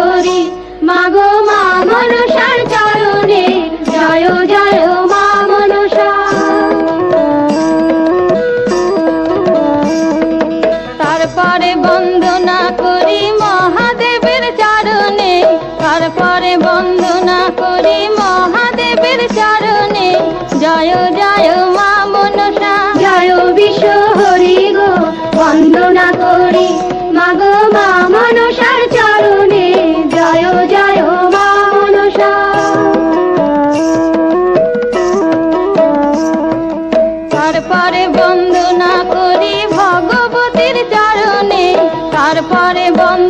করি। মাগো মা মনসার চরণে। জয় জয় মা মনসা। তারপরে বন্দনা তারপরে বন্দনা করি ভগবতীর চরণে তারপরে বন্দ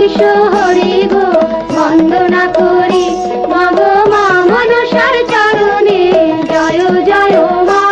কৃষ্ণ হরি গো বন্দনা করি। মা গো মা মনসার চরণে জয় জয় মা।